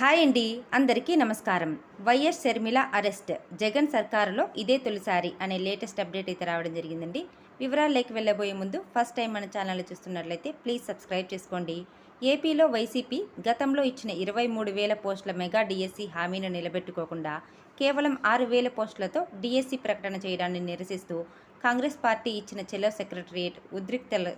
Hi అండి అందరికీ నమస్కారం. YS Sharmila arrest. జగన్ సర్కారులో ఇదే తొలిసారి అనే లేటెస్ట్ అప్డేట్ అయితే రావడం జరిగిందండి. వివరాల్లోకి వెళ్ళబోయే ముందు ఫస్ట్ టైం మన ఛానల్ చూస్తున్నట్లయితే ప్లీజ్ సబ్స్క్రైబ్ చేసుకోండి. ఏపీలో వైసీపీ గతంలో ఇచ్చిన ఇరవై మూడు వేల పోస్టుల మెగా డిఎస్సి హామీని నిలబెట్టుకోకుండా కేవలం ఆరు వేల పోస్టులతో డిఎస్సి ప్రకటన చేయడాన్ని నిరసిస్తూ కాంగ్రెస్ పార్టీ ఇచ్చిన చెలో సెక్రటరియేట్ ఉద్రిక్తల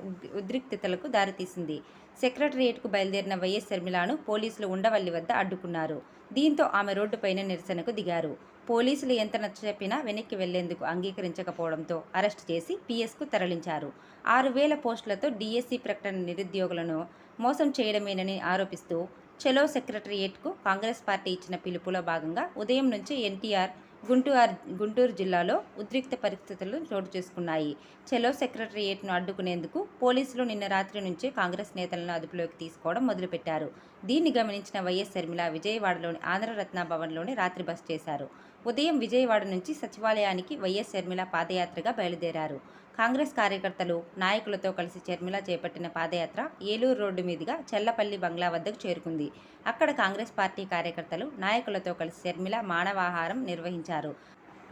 ఉద్రిక్తతలకు దారితీసింది. సెక్రటరియేట్కు బయలుదేరిన వైఎస్ షర్మిలాను పోలీసులు ఉండవల్లి వద్ద అడ్డుకున్నారు. దీంతో ఆమె రోడ్డుపైన నిరసనకు దిగారు. పోలీసులు ఎంత నచ్చచెప్పినా వెనక్కి వెళ్ళేందుకు అంగీకరించకపోవడంతో అరెస్ట్ చేసి పిఎస్కు తరలించారు. ఆరు వేల పోస్టులతో డిఎస్సి ప్రకటన నిరుద్యోగులను మోసం చేయడమేనని ఆరోపిస్తూ చెలో సెక్రటరియేట్కు కాంగ్రెస్ పార్టీ ఇచ్చిన పిలుపులో భాగంగా ఉదయం నుంచి ఎన్టీఆర్ గుంటూరు గుంటూరు జిల్లాలో ఉద్రిక్త పరిస్థితులు చోటు చేసుకున్నాయి. చెలో సెక్రటరియేట్ను అడ్డుకునేందుకు పోలీసులు నిన్న రాత్రి నుంచే కాంగ్రెస్ నేతలను అదుపులోకి తీసుకోవడం మొదలుపెట్టారు. దీన్ని గమనించిన వైఎస్ శర్మిల విజయవాడలోని ఆంధ్రరత్న భవన్లోని రాత్రి బస్ చేశారు. ఉదయం విజయవాడ నుంచి సచివాలయానికి వైఎస్ షర్మిల పాదయాత్రగా బయలుదేరారు. కాంగ్రెస్ కార్యకర్తలు నాయకులతో కలిసి షర్మిల చేపట్టిన పాదయాత్ర ఏలూరు రోడ్డు మీదుగా చెల్లపల్లి బంగ్లా వద్దకు చేరుకుంది. అక్కడ కాంగ్రెస్ పార్టీ కార్యకర్తలు నాయకులతో కలిసి షర్మిల మానవాహారం నిర్వహించారు.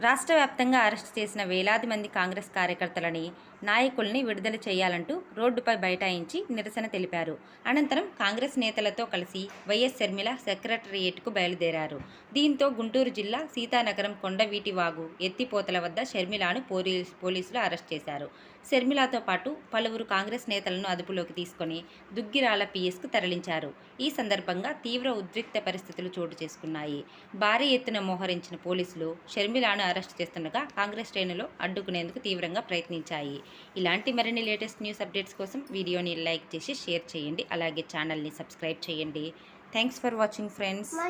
రాష్ట్ర వ్యాప్తంగా అరెస్ట్ చేసిన వేలాది మంది కాంగ్రెస్ కార్యకర్తలని నాయకుల్ని విడుదల చేయాలంటూ రోడ్డుపై బైఠాయించి నిరసన తెలిపారు. అనంతరం కాంగ్రెస్ నేతలతో కలిసి వైఎస్ షర్మిల సెక్రటరియేట్కు బయలుదేరారు. దీంతో గుంటూరు జిల్లా సీతానగరం కొండవీటి వాగు ఎత్తిపోతల వద్ద షర్మిలాను పోలీస్ పోలీసులు అరెస్ట్ చేశారు. షర్మిలాతో పాటు పలువురు కాంగ్రెస్ నేతలను అదుపులోకి తీసుకొని దుగ్గిరాల పిఎస్కు తరలించారు. ఈ సందర్భంగా తీవ్ర ఉద్రిక్త పరిస్థితులు చోటు చేసుకున్నాయి. భారీ ఎత్తున మోహరించిన పోలీసులు షర్మిలాను అరెస్ట్ చేస్తుండగా కాంగ్రెస్ శ్రేణులు అడ్డుకునేందుకు తీవ్రంగా ప్రయత్నించాయి. ఇలాంటి మరిన్ని లేటెస్ట్ న్యూస్ అప్డేట్స్ కోసం వీడియోని లైక్ చేసి షేర్ చేయండి. అలాగే ఛానల్ని సబ్స్క్రైబ్ చేయండి. Thanks for watching friends.